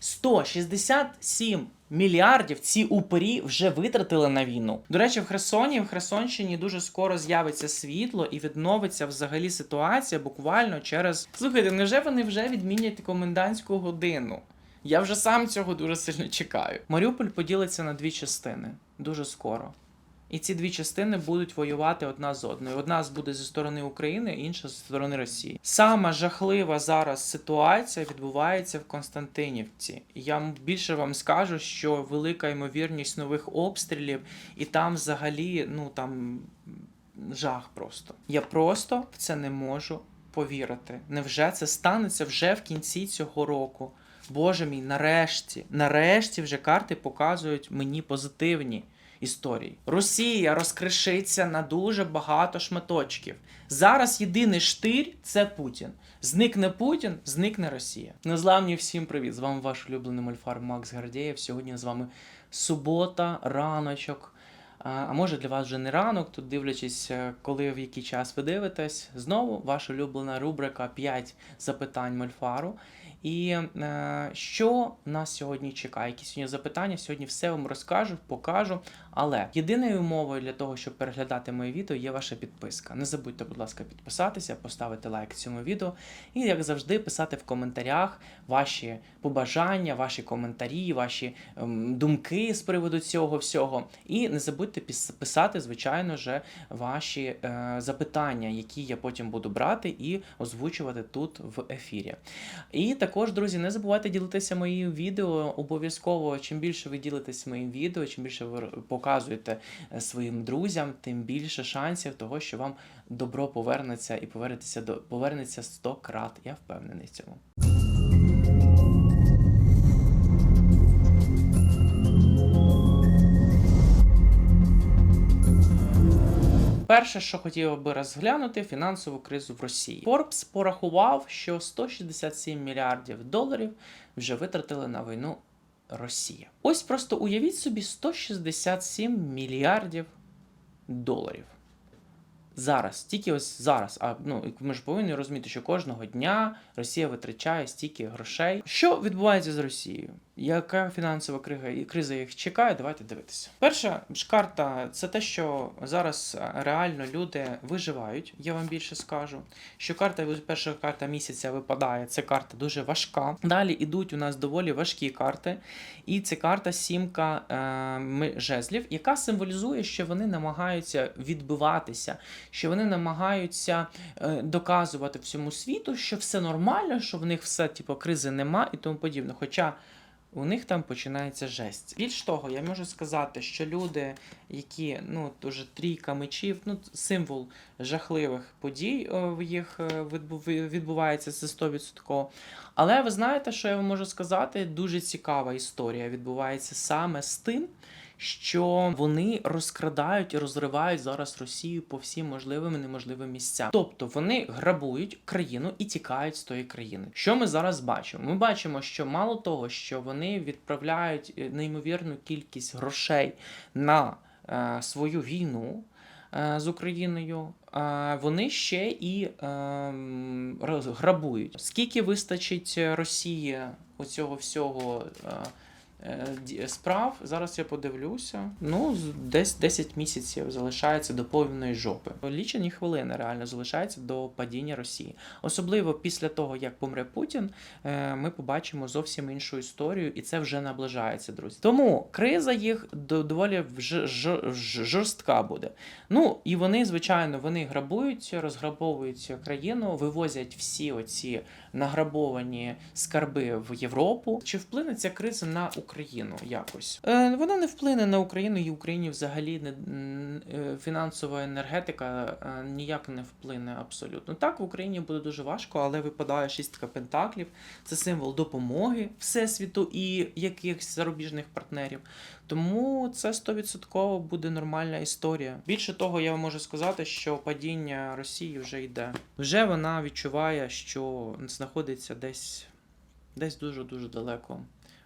167 мільярдів ці упорі вже витратили на війну. До речі, в Херсоні, в Херсонщині дуже скоро з'явиться світло і відновиться взагалі ситуація буквально через. Слухайте, невже вони вже відмінять комендантську годину? Я вже сам цього дуже сильно чекаю. Маріуполь поділиться на дві частини дуже скоро. І ці дві частини будуть воювати одна з одною. Одна з буде зі сторони України, інша зі сторони Росії. Сама жахлива зараз ситуація відбувається в Константинівці. Я більше вам скажу, що велика ймовірність нових обстрілів, і там взагалі, ну там жах просто. Я просто в це не можу повірити. Невже це станеться вже в кінці цього року? Боже мій, нарешті, нарешті вже карти показують мені позитивні історії. Росія розкришиться на дуже багато шматочків. Зараз єдиний штир це Путін. Зникне Путін, зникне Росія. Незламні всім привіт! З вами ваш улюблений мольфар Макс Гардєєв. Сьогодні з вами субота, раночок. А а може для вас вже не ранок, тут дивлячись, е, коли в який час ви дивитесь. Знову ваша улюблена рубрика 5 запитань Мольфару. І е, що нас сьогодні чекає? Які сьогодні запитання? Сьогодні все вам розкажу, покажу. Але єдиною умовою для того, щоб переглядати мої відео, є ваша підписка. Не забудьте, будь ласка, підписатися, поставити лайк цьому відео. І, як завжди, писати в коментарях ваші побажання, ваші коментарі, ваші ем, думки з приводу цього всього. І не забудьте писати, звичайно же, ваші е, запитання, які я потім буду брати і озвучувати тут в ефірі. І також, друзі, не забувайте ділитися моїм відео. Обов'язково, чим більше ви ділитесь моїм відео, чим більше ви р- показуєте е, своїм друзям, тим більше шансів того, що вам добро повернеться і повернеться до повернеться 100 крат. Я впевнений в цьому. Перше, що хотів би розглянути, фінансову кризу в Росії. Forbes порахував, що 167 мільярдів доларів вже витратили на війну Росія. Ось просто уявіть собі 167 мільярдів доларів. Зараз, тільки ось зараз. А ну ми ж повинні розуміти, що кожного дня Росія витрачає стільки грошей. Що відбувається з Росією? Яка фінансова крига і криза їх чекає? Давайте дивитися. Перша ж карта це те, що зараз реально люди виживають. Я вам більше скажу. Що карта перша карта місяця випадає. Це карта дуже важка. Далі ідуть у нас доволі важкі карти. І це карта сімка е, жезлів, яка символізує, що вони намагаються відбиватися, що вони намагаються е, доказувати всьому світу, що все нормально, що в них все, типу, кризи нема і тому подібне. Хоча у них там починається жесть. Більш того, я можу сказати, що люди, які ну дуже трійка мечів, ну символ жахливих подій в їх е, відбувається це 100%. Але ви знаєте, що я вам можу сказати? Дуже цікава історія відбувається саме з тим, що вони розкрадають і розривають зараз Росію по всім можливим і неможливим місцям. Тобто вони грабують країну і тікають з тої країни. Що ми зараз бачимо? Ми бачимо, що мало того, що вони відправляють е, неймовірну кількість грошей на е, свою війну. е, З Україною е, вони ще і е, грабують. Скільки вистачить Росії оцього всього справ? Зараз я подивлюся. Ну, десь 10 місяців залишається до повної жопи. Лічені хвилини реально залишається до падіння Росії. Особливо після того, як помре Путін, е, ми побачимо зовсім іншу історію, і це вже наближається, друзі. Тому криза їх доволі жорстка буде. Ну і вони, звичайно, вони грабують, розграбовують країну, вивозять всі оці награбовані скарби в Європу. Чи вплине ця криза на Україну якось? Е, вона не вплине на Україну, і Україні взагалі не е, фінансова енергетика е, ніяк не вплине абсолютно. Так, в Україні буде дуже важко, але випадає шістка пентаклів. Це символ допомоги всесвіту і якихось зарубіжних партнерів. Тому це 100% буде нормальна історія. Більше того, я вам можу сказати, що падіння Росії вже йде. Вже вона відчуває, що знаходиться десь, десь дуже дуже далеко,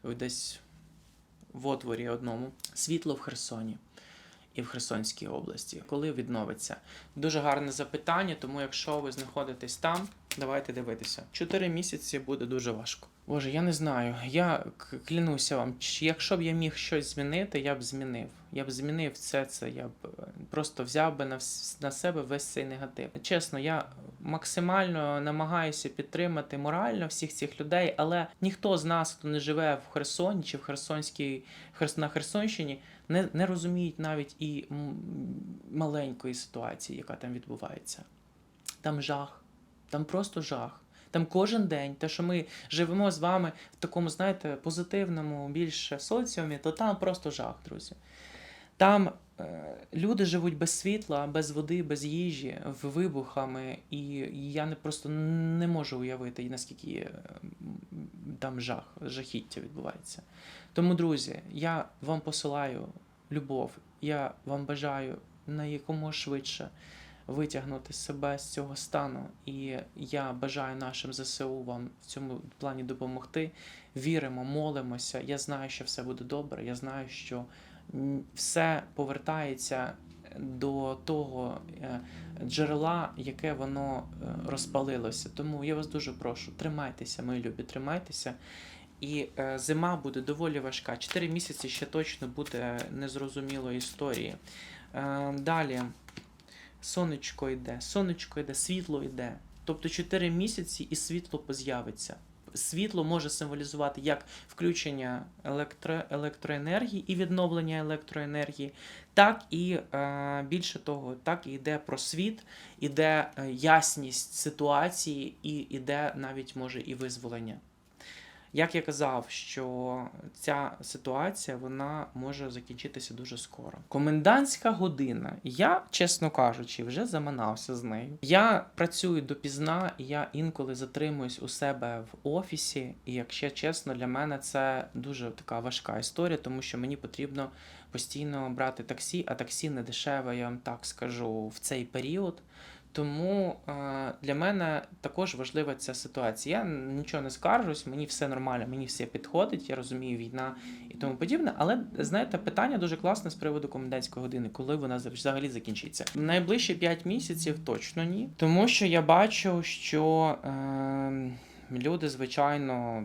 десь в отворі одному. Світло в Херсоні. і в Херсонській області. Коли відновиться? Дуже гарне запитання, тому якщо ви знаходитесь там, давайте дивитися. Чотири місяці буде дуже важко. Боже, я не знаю. Я клянуся вам, якщо б я міг щось змінити, я б змінив. Я б змінив все це. Я б е, просто взяв би на, на себе весь цей негатив. Чесно, я максимально намагаюся підтримати морально всіх цих людей, але ніхто з нас, хто не живе в Херсоні чи в Херсонській Херс- на Херсонщині, не, не розуміють навіть і маленької ситуації, яка там відбувається. Там жах, там просто жах. Там кожен день, те, що ми живемо з вами в такому, знаєте, позитивному більше соціумі, то там просто жах, друзі. Там люди живуть без світла, без води, без їжі, вибухами, і я не просто не можу уявити, наскільки е, там жах, жахіття відбувається. Тому, друзі, я вам посилаю любов, я вам бажаю на якомога швидше витягнути себе з цього стану. І я бажаю нашим ЗСУ вам в цьому плані допомогти. Віримо, молимося. Я знаю, що все буде добре. Я знаю, що все повертається до того е, джерела, яке воно е, розпалилося. Тому я вас дуже прошу, тримайтеся, мої любі, тримайтеся. І е, зима буде доволі важка. Чотири місяці ще точно буде незрозумілої історії. Далі сонечко йде, сонечко йде, світло йде. Тобто 4 місяці і світло поз'явиться. Світло може символізувати як включення електро, електроенергії і відновлення електроенергії, так і е, більше того, так і йде про світ, іде е, ясність ситуації, і іде навіть може і визволення. Як я казав, що ця ситуація вона може закінчитися дуже скоро. Комендантська година. Я, чесно кажучи, вже заманався з нею. Я працюю допізна, і я інколи затримуюсь у себе в офісі. І якщо чесно, для мене це дуже така важка історія, тому що мені потрібно постійно брати таксі, а таксі не дешеве, я вам так скажу, в цей період. Тому е, для мене також важлива ця ситуація. Я нічого не скаржусь, мені все нормально, мені все підходить, я розумію війна і тому подібне. Але знаєте, питання дуже класне з приводу комендантської години, коли вона взагалі закінчиться. Найближчі 5 місяців точно ні. Тому що я бачу, що е, люди, звичайно,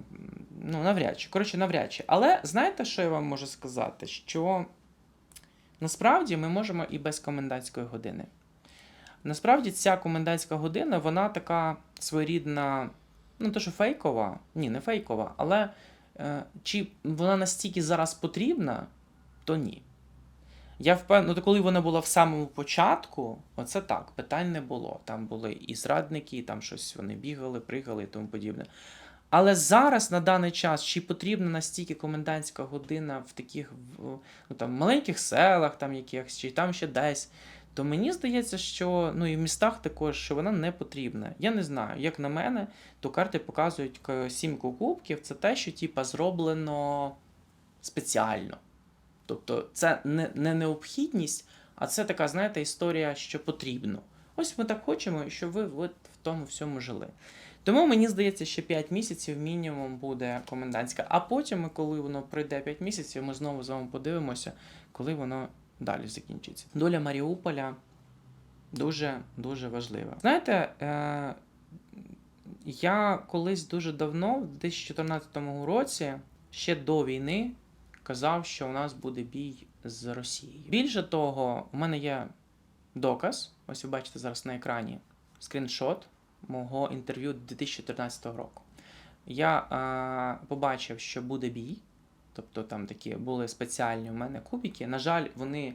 ну навряд чи. Коротше, навряд чи. Але знаєте, що я вам можу сказати? Що насправді ми можемо і без комендантської години. Насправді ця комендантська година, вона така своєрідна, ну то що фейкова, ні, не фейкова, але е, чи вона настільки зараз потрібна, то ні. Я впевнений, ну, коли вона була в самому початку, оце так, питань не було. Там були і зрадники, і там щось вони бігали, пригали і тому подібне. Але зараз, на даний час, чи потрібна настільки комендантська година в таких ну, там, маленьких селах, там якихось, чи там ще десь, то мені здається, що ну і в містах також, що вона не потрібна. Я не знаю, як на мене, то карти показують сімку кубків, це те, що типа зроблено спеціально. Тобто це не, не необхідність, а це така, знаєте, історія, що потрібно. Ось ми так хочемо, щоб ви от в тому всьому жили. Тому мені здається, що 5 місяців мінімум буде комендантська. А потім, коли воно пройде 5 місяців, ми знову з вами подивимося, коли воно далі закінчиться. Доля Маріуполя дуже дуже важлива. Знаєте, е, я колись дуже давно, в 2014 році, ще до війни, казав, що у нас буде бій з Росією. Більше того, у мене є доказ. Ось ви бачите зараз на екрані скріншот мого інтерв'ю 2014 року. Я е, побачив, що буде бій. Тобто там такі були спеціальні у мене кубики. На жаль, вони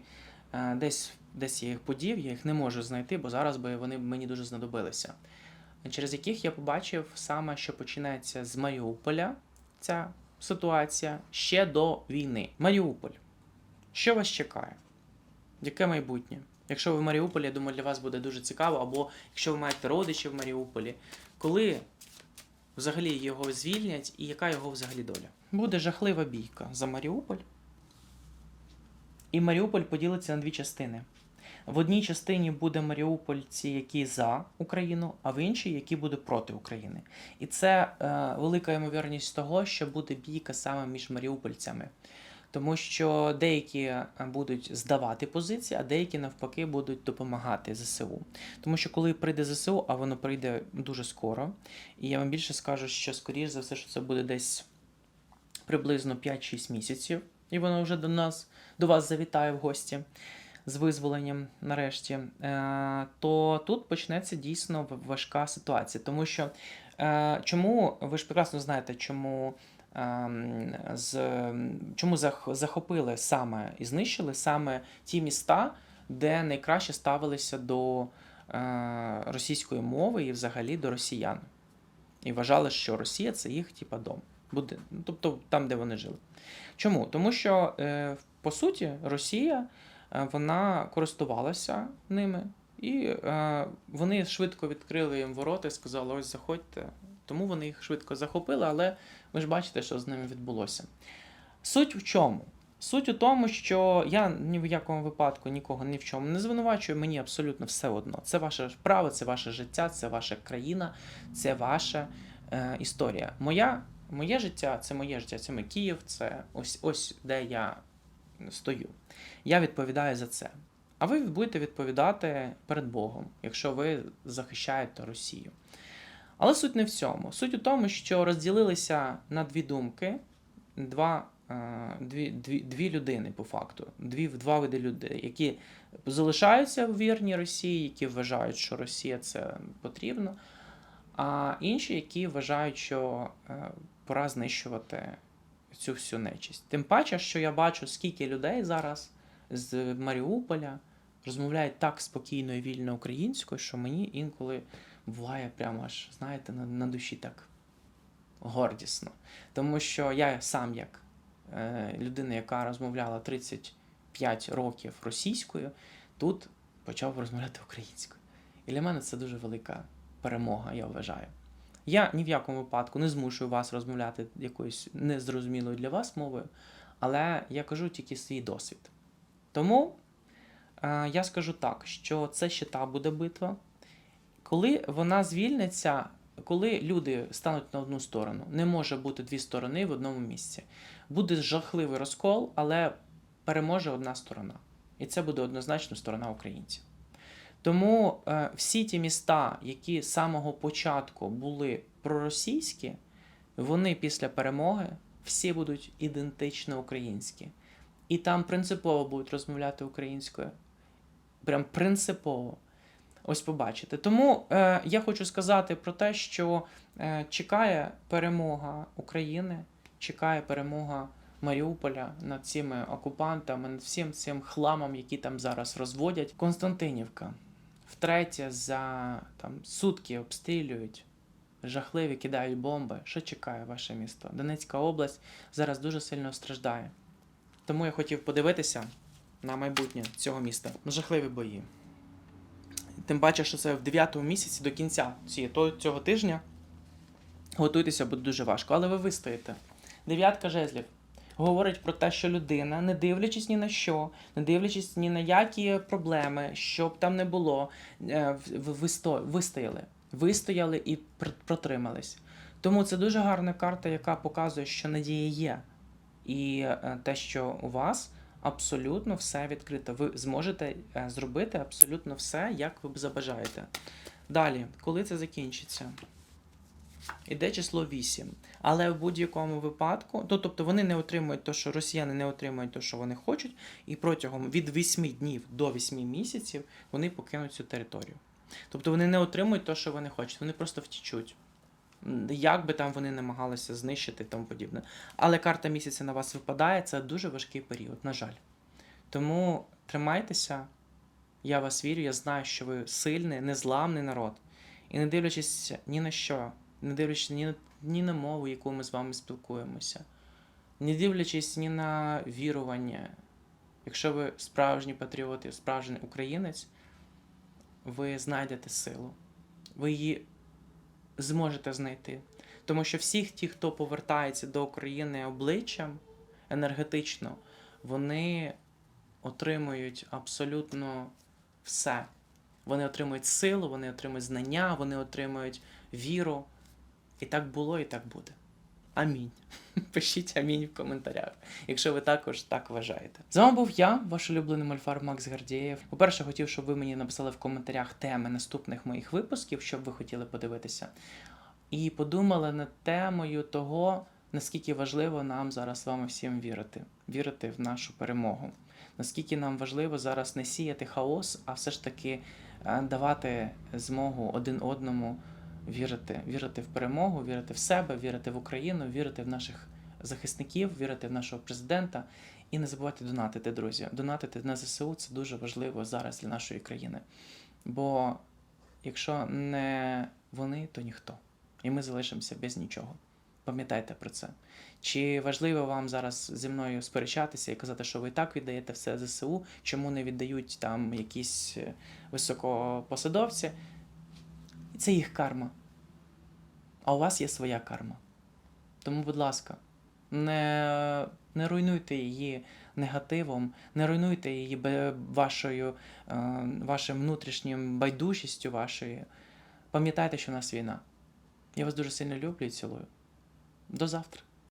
е, десь, десь я їх подів, я їх не можу знайти, бо зараз би вони мені дуже знадобилися. Через яких я побачив саме, що починається з Маріуполя ця ситуація ще до війни. Маріуполь. Що вас чекає? Яке майбутнє? Якщо ви в Маріуполі, я думаю, для вас буде дуже цікаво, або якщо ви маєте родичів в Маріуполі, коли взагалі його звільнять і яка його взагалі доля? Буде жахлива бійка за Маріуполь. І Маріуполь поділиться на дві частини. В одній частині буде маріупольці, які за Україну, а в іншій, які будуть проти України. І це е, велика ймовірність того, що буде бійка саме між маріупольцями. Тому що деякі е, будуть здавати позиції, а деякі навпаки будуть допомагати ЗСУ. Тому що коли прийде ЗСУ, а воно прийде дуже скоро, і я вам більше скажу, що скоріш за все, що це буде десь приблизно 5-6 місяців, і воно вже до нас, до вас завітає в гості з визволенням нарешті, е, то тут почнеться дійсно важка ситуація. Тому що е, чому ви ж прекрасно знаєте, чому. Ем, З, чому зах- захопили саме і знищили саме ті міста, де найкраще ставилися до е, російської мови і взагалі до росіян. І вважали, що Росія це їх типа дом. Буде, ну, тобто там, де вони жили. Чому? Тому що, е, по суті, Росія е, вона користувалася ними, і вони швидко відкрили їм ворота і сказали: ось заходьте. Тому вони їх швидко захопили, але ви ж бачите, що з ними відбулося. Суть в чому? Суть у тому, що я ні в якому випадку нікого ні в чому не звинувачую, мені абсолютно все одно. Це ваше право, це ваше життя, це ваша країна, це ваша е, історія. Моя, моє життя це моє життя, це мій Київ, це ось ось де я стою. Я відповідаю за це. А ви будете відповідати перед Богом, якщо ви захищаєте Росію. Але суть не в цьому. Суть у тому, що розділилися на дві думки, два, е, дві, дві, дві людини по факту, дві, два види людей, які залишаються вірні Росії, які вважають, що Росія це потрібно, а інші, які вважають, що е, пора знищувати цю всю нечисть. Тим паче, що я бачу, скільки людей зараз з Маріуполя розмовляють так спокійно і вільно українською, що мені інколи буває прямо аж, знаєте, на, на душі так гордісно. Тому що я сам, як е, людина, яка розмовляла 35 років російською, тут почав розмовляти українською. І для мене це дуже велика перемога, я вважаю. Я ні в якому випадку не змушую вас розмовляти якоюсь незрозумілою для вас мовою, але я кажу тільки свій досвід. Тому е, я скажу так, що це ще та буде битва. Коли вона звільниться, коли люди стануть на одну сторону, не може бути дві сторони в одному місці. Буде жахливий розкол, але переможе одна сторона. І це буде однозначно сторона українців. Тому е, всі ті міста, які з самого початку були проросійські, вони після перемоги всі будуть ідентично українські. І там принципово будуть розмовляти українською. Прям принципово. Ось побачите. Тому е, я хочу сказати про те, що е, чекає перемога України, чекає перемога Маріуполя над цими окупантами, над всім цим хламом, який там зараз розводять. Константинівка втретє за там, сутки обстрілюють, жахливі кидають бомби. Що чекає ваше місто? Донецька область зараз дуже сильно страждає. Тому я хотів подивитися на майбутнє цього міста. Жахливі бої. Тим паче, що це в 9 місяці до кінця цього тижня. Готуйтеся, буде дуже важко, але ви вистоїте. Дев'ятка жезлів говорить про те, що людина, не дивлячись ні на що, не дивлячись ні на які проблеми, що б там не було, е, вистояли. Вистояли і протримались. Тому це дуже гарна карта, яка показує, що надія є. І е, те, що у вас абсолютно все відкрито. Ви зможете е, зробити абсолютно все, як ви б забажаєте. Далі, коли це закінчиться? Іде число 8. Але в будь-якому випадку, то, тобто вони не отримують те, що росіяни не отримують те, що вони хочуть, і протягом від 8 днів до 8 місяців вони покинуть цю територію. Тобто вони не отримують те, що вони хочуть, вони просто втічуть. Як би там вони намагалися знищити і тому подібне. Але карта місяця на вас випадає, це дуже важкий період, на жаль. Тому тримайтеся, я вас вірю, я знаю, що ви сильний, незламний народ. І не дивлячись ні на що, не дивлячись ні ні на мову, яку ми з вами спілкуємося, не дивлячись ні на вірування. Якщо ви справжній патріот і справжній українець, ви знайдете силу. Ви її зможете знайти. Тому що всіх ті, хто повертається до України обличчям енергетично, вони отримують абсолютно все. Вони отримують силу, вони отримують знання, вони отримують віру. І так було, і так буде. Амінь. Пишіть амінь в коментарях, якщо ви також так вважаєте. З вами був я, ваш улюблений мольфар Макс Гардієв. По-перше, хотів, щоб ви мені написали в коментарях теми наступних моїх випусків, що б ви хотіли подивитися. І подумали над темою того, наскільки важливо нам зараз з вами всім вірити, вірити в нашу перемогу. Наскільки нам важливо зараз не сіяти хаос, а все ж таки е, давати змогу один одному вірити, вірити в перемогу, вірити в себе, вірити в Україну, вірити в наших захисників, вірити в нашого президента і не забувайте донатити, друзі. Донатити на ЗСУ це дуже важливо зараз для нашої країни. Бо якщо не вони, то ніхто. І ми залишимося без нічого. Пам'ятайте про це. Чи важливо вам зараз зі мною сперечатися і казати, що ви і так віддаєте все ЗСУ, чому не віддають там якісь е, високопосадовці? Це їх карма. А у вас є своя карма. Тому, будь ласка, не, не руйнуйте її негативом, не руйнуйте її вашою, е, вашим внутрішнім байдужістю вашою. Пам'ятайте, що в нас війна. Я вас дуже сильно люблю і цілую. До завтра.